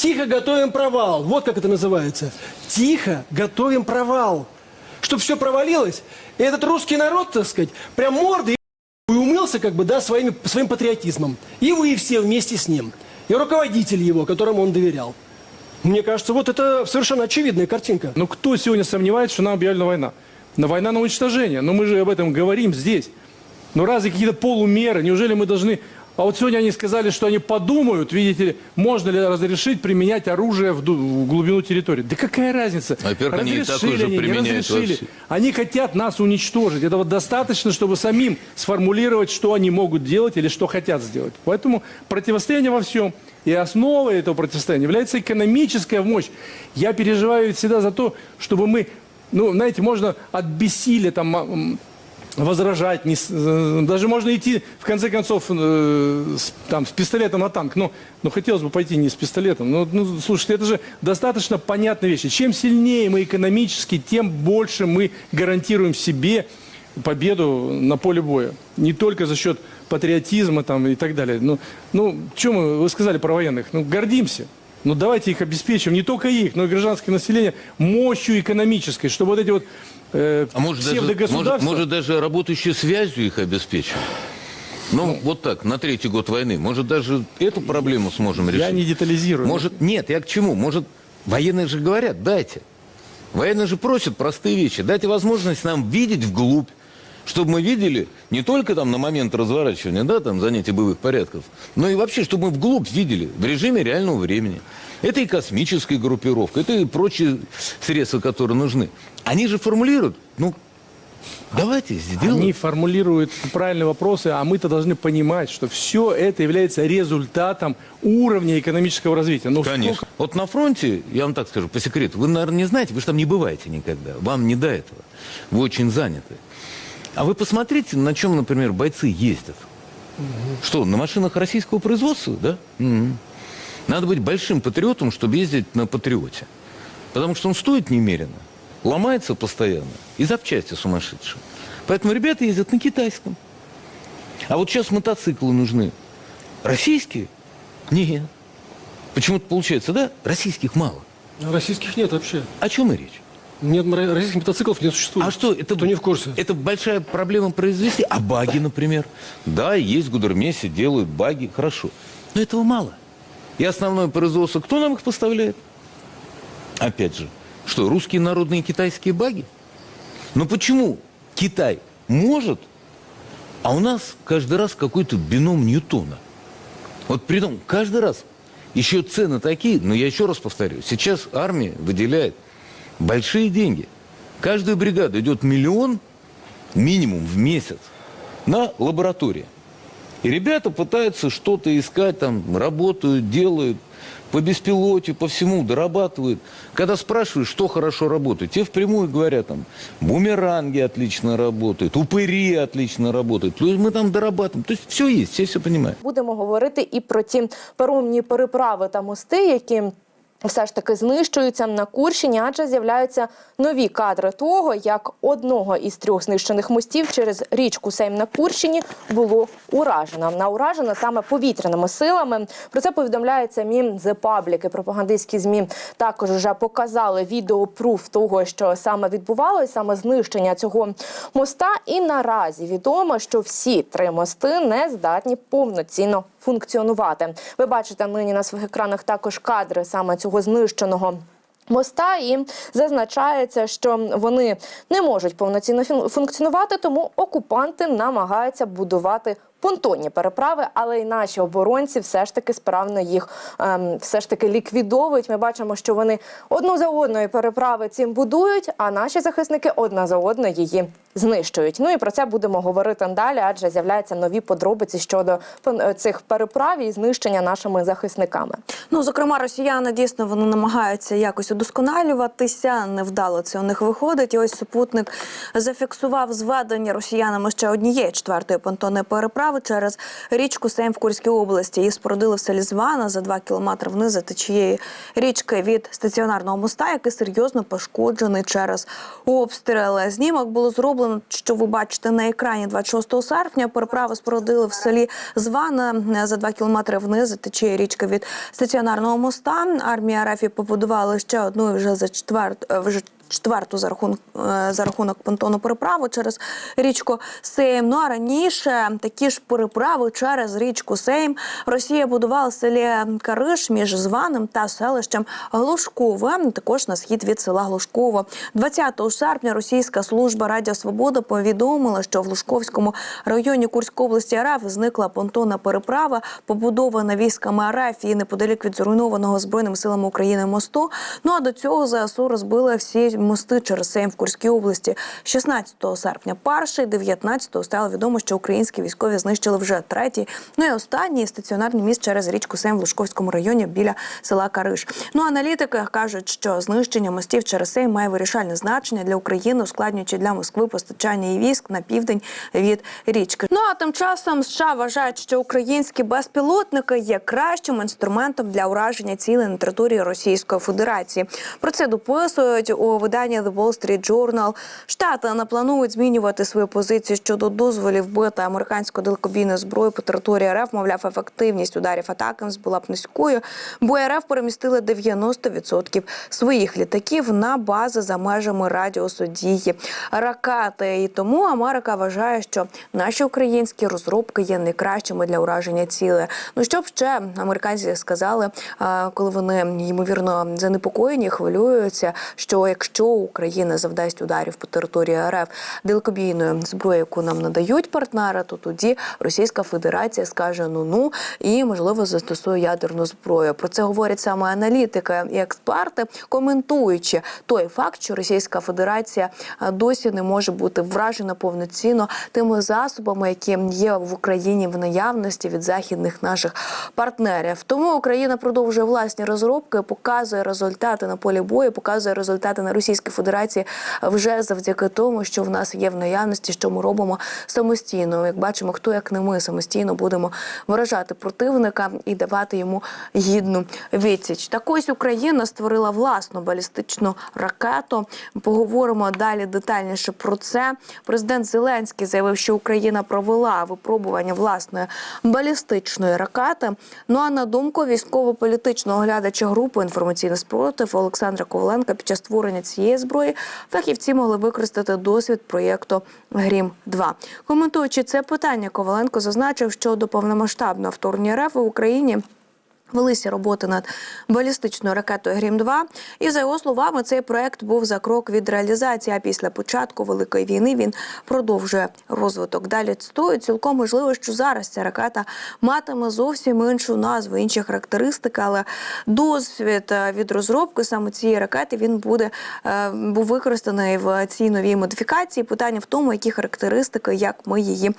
Тихо готовим провал. Вот как это называется. Тихо готовим провал. Чтобы все провалилось. И этот русский народ, так сказать, прям мордой и умылся как бы, да, своими, своим патриотизмом. И вы все вместе с ним. И руководитель его, которому он доверял. Мне кажется, вот это совершенно очевидная картинка. Ну кто сегодня сомневается, что нам объявлена война? На война на уничтожение. Но мы же об этом говорим здесь. Ну разве какие-то полумеры? Неужели мы должны... А вот сегодня они сказали, что они подумают, видите ли, можно ли разрешить применять оружие в, в глубину территории. Да какая разница? Во-первых, они и Разрешили такое же они, не применяют разрешили. вовсю. Они хотят нас уничтожить. Этого достаточно, чтобы самим сформулировать, что они могут делать или что хотят сделать. Поэтому противостояние во всем. И основой этого противостояния является экономическая мощь. Я переживаю всегда за то, чтобы мы, ну, знаете, можно от бессилия там возражать, не э, даже можно идти, в конце концов, э, с, там, с пистолетом на танк, но, но хотелось бы пойти не с пистолетом. Ну, ну, слушайте, это же достаточно понятные вещи. Чем сильнее мы экономически, тем больше мы гарантируем себе победу на поле боя. Не только за счет патриотизма там, и так далее. Ну, ну что мы, вы сказали про военных, ну, гордимся. Ну, давайте их обеспечим, не только их, но и гражданское население, мощью экономической, чтобы вот эти вот э, А может даже, может, может даже работающей связью их обеспечим? Ну, вот так, на третий год войны. Может, даже эту проблему сможем решить? Я не детализирую. Может, нет, я к чему? Может, военные же говорят, дайте. Военные же просят простые вещи. Дайте возможность нам видеть вглубь, чтобы мы видели не только там на момент разворачивания, да, там занятия боевых порядков, но и вообще, чтобы мы вглубь видели в режиме реального времени. Это и космическая группировка, это и прочие средства, которые нужны. Они же формулируют, ну, давайте сделаем. Они формулируют правильные вопросы, а мы-то должны понимать, что все это является результатом уровня экономического развития. Ну, Конечно. сколько- Вот на фронте, я вам так скажу, по секрету, вы, наверное, не знаете, вы же там не бываете никогда. Вам не до этого. Вы очень заняты. А вы посмотрите, на чем, например, бойцы ездят. Что, на машинах российского производства, да? Мгм. Надо быть большим патриотом, чтобы ездить на патриоте. Потому что он стоит немерено, ломается постоянно, и запчасти сумасшедшие. Поэтому ребята ездят на китайском. А вот сейчас мотоциклы нужны. Российские? Нет. Почему-то получается, да? Российских мало. Российских нет вообще. О чем и речь? Нет, российских мотоциклов не существует. А что, это... Кто не в курсе? Это большая проблема произвести. А баги, например? Да, есть в Гудермесе, делают баги, хорошо. Но этого мало. И основное производство, кто нам их поставляет? Опять же, что, русские народные китайские баги? Но почему Китай может, а у нас каждый раз какой-то бином Ньютона? Вот при том, каждый раз еще цены такие, но я еще раз повторю, сейчас армия выделяет большие деньги. Каждая бригада идет миллион минимум в месяц на лаборатории. И ребята пытаются что-то искать, там, работают, делают, по беспилотию, по всему дорабатывают. Когда спрашиваешь, что хорошо работает, те впрямую говорят, там, бумеранги отлично работают, упыри отлично работают. То есть мы там дорабатываем. То есть все есть, все все понимают. Будемо говорити і про ті паромні переправи та мости, які все ж таки знищуються на Курщині, адже з'являються нові кадри того, як одного із трьох знищених мостів через річку Сейм на Курщині було уражено. На уражено саме повітряними силами. Про це повідомляє самі The Public. Пропагандистські змі також вже показали відеопруф того, що саме відбувалося, саме знищення цього моста. І наразі відомо, що всі три мости не здатні повноцінно функціонувати. Ви бачите нині на своїх екранах також кадри саме цього знищеного. Моста і зазначається, що вони не можуть повноцінно функціонувати, тому окупанти намагаються будувати понтонні переправи, але й наші оборонці все ж таки справно їх ем, все ж таки ліквідовують. Ми бачимо, що вони одну за одною переправи цим будують, а наші захисники одна за одною її знищують. Ну і про це будемо говорити далі, адже з'являються нові подробиці щодо пон- цих переправ і знищення нашими захисниками. Ну, зокрема, росіяни дійсно вони намагаються якось удосконалюватися. Невдало це у них виходить. І ось супутник зафіксував зведення росіянами ще однієї четвертої понтонної переправи через річку Сейм в Курській області. Її спорудили в селі Звана за два кілометри вниз за течієї річки від стаціонарного моста, який серйозно пошкоджений через обстріли. Знімок було зроблено, що ви бачите на екрані 26 серпня. Переправи спорудили в селі Звана е, за два кілометри вниз Течіє річка від стаціонарного моста. Армія РФ побудувала ще одну вже за четверту вже четверту за рахунок е, за рахунок понтону переправу через річку Сейм. Ну а раніше такі ж переправи через річку Сейм Росія будувала селі Кариш між Званим та селищем Глушкове. Також на схід від села Глушково. 20 серпня російська служба Радіо Свобода повідомила, що в Глушковському районі Курської області РФ зникла понтонна переправа, побудована військами РФ і неподалік від зруйнованого збройними силами України мосту. Ну а до цього ЗСУ розбили всі мости через Сейм в Курській області. 16 серпня перший, 19-го стало відомо, що українські військові знищили вже третій. Ну і останній стаціонарний міст через річку Сейм в Лужковському районі біля села Кариш. Ну аналітики кажуть, що знищення мостів через Сейм має вирішальне значення для України, ускладнюючи для Москви постачання і військ на південь від річки. Ну а тим часом США вважають, що українські безпілотники є кращим інструментом для ураження цілей на території Російської Федерації. Про це дописують у виданні The Wall Street Journal. Штати не планують змінювати свою позицію щодо дозволів бити американську далекобійну зброю по території РФ. Мовляв, ефективність ударів атакам була б низькою, бо РФ перемістили 90% своїх літаків на бази за межами радіусу дії ракети. І тому Америка вважає, що наші українські розробки є найкращими для ураження цілей. Ну що б ще американці сказали, коли вони ймовірно занепокоєні, хвилюються, що якщо Україна завдасть ударів по території РФ далекобійною зброєю, яку нам надають партнери, то тоді Російська Федерація скаже ну ну і можливо застосує ядерну зброю. Про це говорять саме аналітики і експерти, коментуючи той факт, що Російська Федерація е, досі не може бути вражена повноцінно тими засобами, які є в Україні в наявності від західних наших партнерів. Тому Україна продовжує власні розробки, показує результати на полі бою, показує результати на Російській Федерації вже завдяки тому, що в нас є в наявності, що ми робимо самостійно. Як бачимо, хто як не ми самостійно будемо виражати противника і давати йому гідну відсіч. Так ось Україна створила власну балістичну ракету. Поговоримо далі детальніше про це. Президент Зеленський заявив, що Україна провела випробування власної балістичної ракети. Ну а на думку військово-політичного оглядача групи інформаційний спротив Олександра Коваленка під час створення цієї зброї фахівці могли використати досвід проєкту Грім 2 Коментуючи це питання, Коваленко зазначив, що до повномасштабного вторгнення РФ в Україні. Велися роботи над балістичною ракетою Грім-2. І за його словами, цей проект був за крок від реалізації. А після початку великої війни він продовжує розвиток. Далі цитую, цілком можливо, що зараз ця ракета матиме зовсім іншу назву, інші характеристики, але досвід е, від розробки саме цієї ракети він буде е, був використаний в цій новій модифікації. Питання в тому, які характеристики, як ми її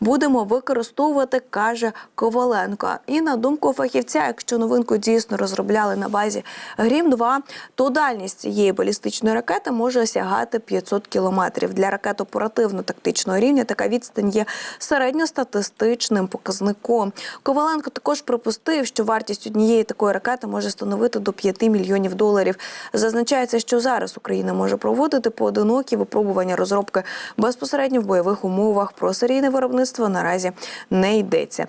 будемо використовувати, каже Коваленко. І на думку фахівця, якщо новинку дійсно розробляли на базі Грім 2 то дальність цієї балістичної ракети може сягати 500 кілометрів. Для ракет оперативно-тактичного рівня така відстань є середньостатистичним показником. Коваленко також припустив, що вартість однієї такої ракети може становити до 5 мільйонів доларів. Зазначається, що зараз Україна може проводити поодинокі випробування розробки безпосередньо в бойових умовах. Про серійне виробництво наразі не йдеться.